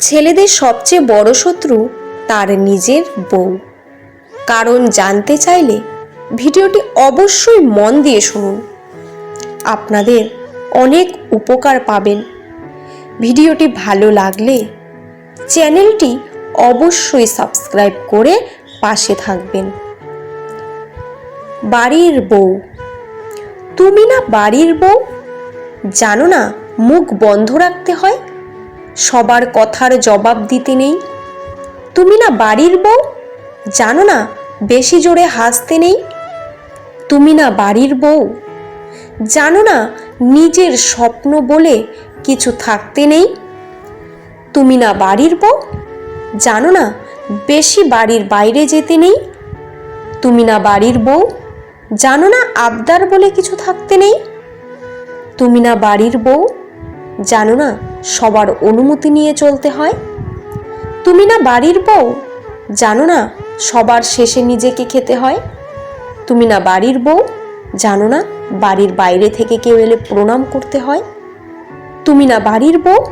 ছেলেদের সবচেয়ে বড় শত্রু তার নিজের বউ। কারণ জানতে চাইলে ভিডিওটি অবশ্যই মন দিয়ে শুনুন। আপনাদের অনেক উপকার পাবেন। ভিডিওটি ভালো লাগলে চ্যানেলটি অবশ্যই সাবস্ক্রাইব করে পাশে থাকবেন। বাড়ির বউ। তুমি না বাড়ির বউ? জানো না মুখ বন্ধ রাখতে হয়? সবার কথার জবাব দিতে নেই। তুমি না বাড়ির বউ? জানো না, বেশি জোরে হাসতে নেই। তুমি না বাড়ির বউ? জানো না, নিজের স্বপ্ন বলে কিছু থাকতে নেই। তুমি না বাড়ির বউ? জানো না, বেশি বাড়ির বাইরে যেতে নেই। তুমি না বাড়ির বউ? জানো না, আবদার বলে কিছু থাকতে নেই। তুমি না বাড়ির বউ? জানো না সবার অনুমতি নিয়ে চলতে হয়। তুমি না বাড়ির বউ? জানো না সবার শেষে নিজেকে খেতে হয়। তুমি না বাড়ির বউ? জানো না বাড়ির বাইরে থেকে কেউ এলে প্রণাম করতে হয়। তুমি না বাড়ির বউ?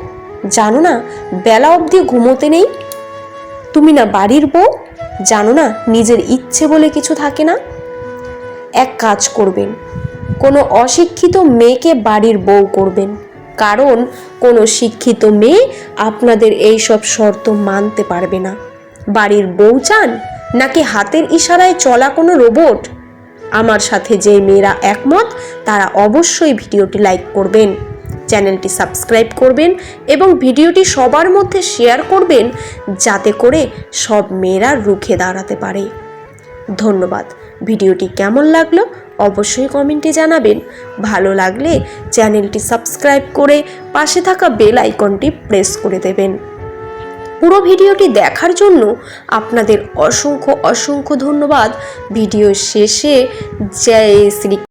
জানো না বেলা অবধি ঘুমোতে নেই। তুমি না বাড়ির বউ? জানো না নিজের ইচ্ছে বলে কিছু থাকে না। এক কাজ করবেন, কোনো অশিক্ষিত মেয়েকে বাড়ির বউ করবেন। কারণ কোনো শিক্ষিত মেয়ে আপনাদের এই সব শর্ত মানতে পারবে না। বাড়ির বউ চান নাকি হাতের ইশারায় চলা কোনো রোবট? আমার সাথে যে মেয়েরা একমত, তারা অবশ্যই ভিডিওটি লাইক করবেন, চ্যানেলটি সাবস্ক্রাইব করবেন এবং ভিডিওটি সবার মধ্যে শেয়ার করবেন যাতে করে সব মেয়েরা রুখে দাঁড়াতে পারে। ধন্যবাদ। ভিডিওটি কেমন লাগল অবশ্যই কমেন্টে জানাবেন। ভালো লাগলে চ্যানেলটি সাবস্ক্রাইব করে পাশে থাকা বেল আইকনটি প্রেস করে দেবেন। পুরো ভিডিওটি দেখার জন্য আপনাদের অসংখ্য অসংখ্য ধন্যবাদ। ভিডিও শেষে জয় শ্রী